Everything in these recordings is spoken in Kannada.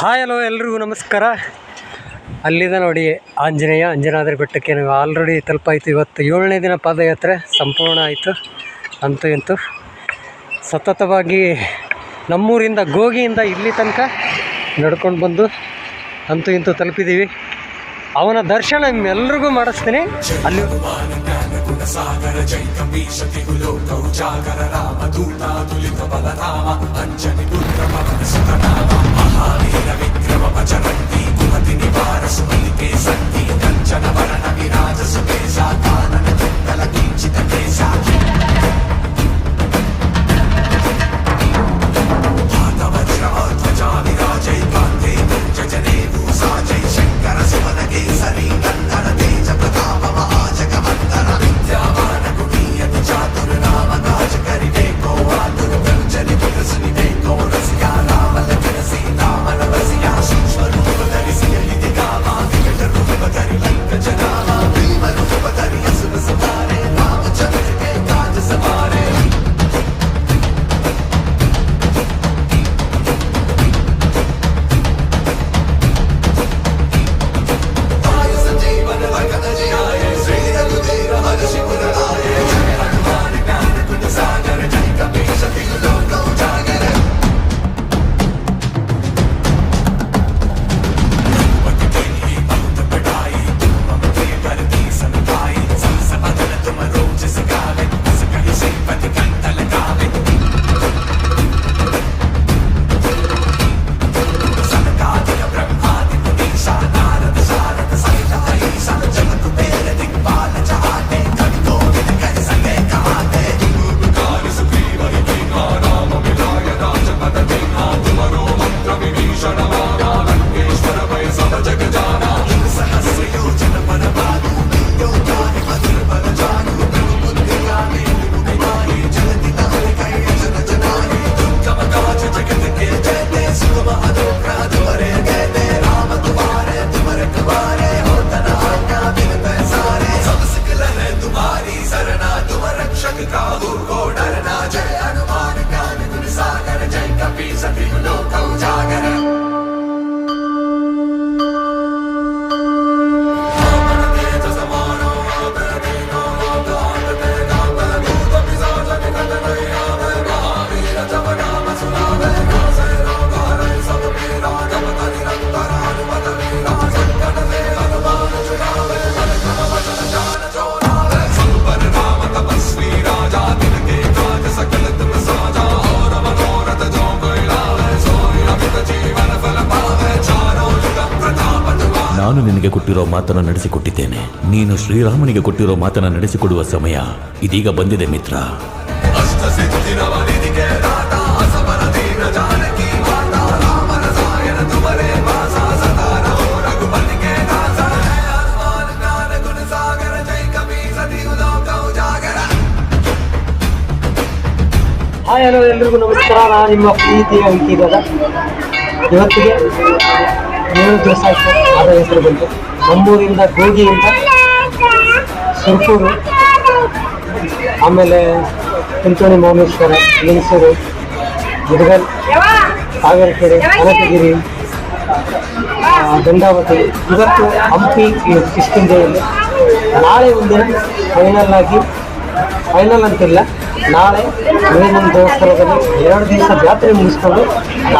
ಹಾಯ್ ಹಲೋ ಎಲ್ರಿಗೂ ನಮಸ್ಕಾರ. ಅಲ್ಲಿದೆ ನೋಡಿ ಆಂಜನೇಯ ಅಂಜನಾದ್ರಿ ಬೆಟ್ಟಕ್ಕೆ ನಾವು ಆಲ್ರೆಡಿ ತಲುಪಾಯಿತು. ಇವತ್ತು ಏಳನೇ ದಿನ ಪಾದಯಾತ್ರೆ ಸಂಪೂರ್ಣ ಆಯಿತು. ಅಂತೂ ಇಂತು ಸತತವಾಗಿ ನಮ್ಮೂರಿಂದ ಗೋಗಿಯಿಂದ ಇಲ್ಲಿ ತನಕ ನಡ್ಕೊಂಡು ಬಂದು ಅಂತೂ ಇಂತೂ ತಲುಪಿದ್ದೀವಿ. ಅವನ ದರ್ಶನ ನಿಮ್ಮೆಲ್ರಿಗೂ ಮಾಡಿಸ್ತೀನಿ. ಅಲ್ಲಿ చవంతి కుమతిని వారసు పలిపే సన్ Shut up. ನಾನು ನಿನಗೆ ಕೊಟ್ಟಿರೋ ಮಾತನ್ನು ನಡೆಸಿಕೊಟ್ಟಿದ್ದೇನೆ. ನೀನು ಶ್ರೀರಾಮನಿಗೆ ಕೊಟ್ಟಿರೋ ಮಾತನ್ನು ನಡೆಸಿಕೊಡುವ ಸಮಯ ಇದೀಗ ಬಂದಿದೆ ಮಿತ್ರ. ಹಾಯ್, ಹಲೋ, ಎಲ್ರಿಗೂ ನಮಸ್ಕಾರ. ನಾನು ನಿಮ್ಮ ಪ್ರೀತಿಯ ಅಂಕಿಗದ ಇವತ್ತಿಗೆ ಏಳು ದಿವಸ ಆಯಿತು ಆದ ಹೆಸರು ಬಂತು. ನಮ್ಮೂರಿಂದ ಗೋಗಿಯಿಂದ ಸುರ್ಪೂರು, ಆಮೇಲೆ ಕುಂಚೋಣಿ ಮೌನೇಶ್ವರ ಮೈಸೂರು ಗುಡಗಲ್ ಕಾವೇರಿಕೆರೆ ಅನಂತಗಿರಿ ಗಂಗಾವತಿ, ಇವತ್ತು ಹಂಪಿ ಈ ಕಿಷ್ಕಿಂಧೆಯಲ್ಲಿ ನಾಳೆ ಒಂದಿನ ಫೈನಲ್ ಆಗಿ ಫೈನಲ್ ಅಂತಿಲ್ಲ, ನಾಳೆ ಮೇಲಿನ ದೇವಸ್ಥಾನದಲ್ಲಿ ಎರಡು ದಿವಸ ಜಾತ್ರೆ ಮುಗಿಸ್ಕೊಂಡು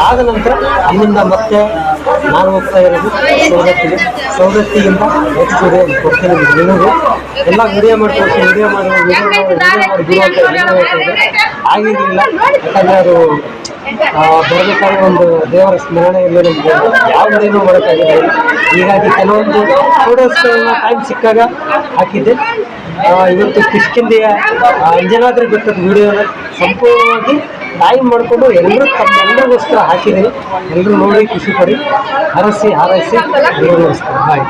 ಅದಾದ ನಂತರ ಅಲ್ಲಿಂದ ಮತ್ತೆ ನಾನು ಹೋಗ್ತಾ ಇರೋದು ಸೌದತ್ತಿಗೆ ಸೌದತ್ತಿಯಿಂದ ಹೆಚ್ಚು ಕೊಡ್ತೀನಿ ನಿಮಗೂ ಎಲ್ಲ ವಿಡಿಯೋ ಮಾಡಿ ಕೊಡ್ತೀನಿ ವಿಡಿಯೋ ಮಾಡಿ ಮಾಡಿ ಮಾಡಿ ಬಿಡು ಅಂತ ಆಗಿರಲಿಲ್ಲ ಯಾಕಂದರೆ ಅದು ಬರಬೇಕಾದ ಒಂದು ದೇವರ ಸ್ಮರಣೆಯಲ್ಲಿ ನಮಗೆ. ಯಾವುದೇನೂ ಮಾಡೋಕ್ಕಾಗಿಲ್ಲ. ಹೀಗಾಗಿ ಕೆಲವೊಂದು ಫೋಟೋಸ್ಗಳನ್ನ ಟೈಮ್ ಸಿಕ್ಕಾಗ ಹಾಕಿದ್ದೆ. ಇವತ್ತು ಕಿಷ್ಕಿಂದೆಯ ಅಂಜನಾದ್ರಿ ಬೆಟ್ಟದ ವಿಡಿಯೋನ ಸಂಪೂರ್ಣವಾಗಿ ಟೈಮ್ ಮಾಡಿಕೊಂಡು ಎಲ್ಲರೂ ತಮ್ಮೆಲ್ಲರಿಗೋಸ್ಕರ ಹಾಕಿದ್ದೀನಿ ಎಲ್ಲರೂ ನೋಡಿ ಖುಷಿ ಪಡಿ. ಹರಸಿ ಹಾರೈಸಿ ಬಾಯ್